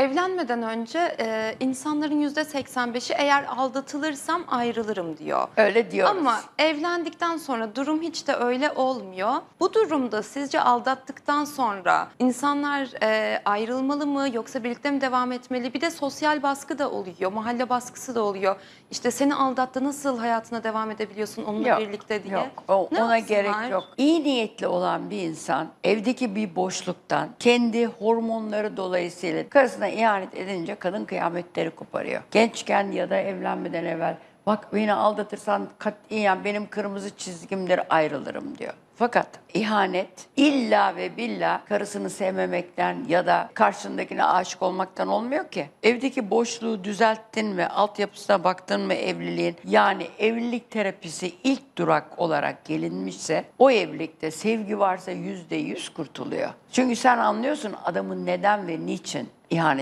Evlenmeden önce e, insanların %85'i eğer aldatılırsam ayrılırım diyor. Öyle diyoruz. Ama evlendikten sonra durum hiç de öyle olmuyor. Bu durumda sizce aldattıktan sonra insanlar e, ayrılmalı mı yoksa birlikte mi devam etmeli? Bir de sosyal baskı da oluyor, mahalle baskısı da oluyor. İşte seni aldattı nasıl hayatına devam edebiliyorsun onunla Yok, birlikte diye. Yok, o- Ne ona yapsınlar? gerek yok. İyi niyetli olan bir insan evdeki bir boşluktan kendi hormonları dolayısıyla karısına ihanet edince kadın kıyametleri koparıyor. Gençken ya da evlenmeden evvel bak beni aldatırsan katiyen benim kırmızı çizgimdir ayrılırım diyor. Fakat ihanet illa ve billah karısını sevmemekten ya da karşındakine aşık olmaktan olmuyor ki. Evdeki boşluğu düzelttin mi, altyapısına baktın mı evliliğin? Yani evlilik terapisi ilk durak olarak gelinmişse o evlilikte sevgi varsa yüzde yüz kurtuluyor. Çünkü sen anlıyorsun adamın neden ve niçin ihanet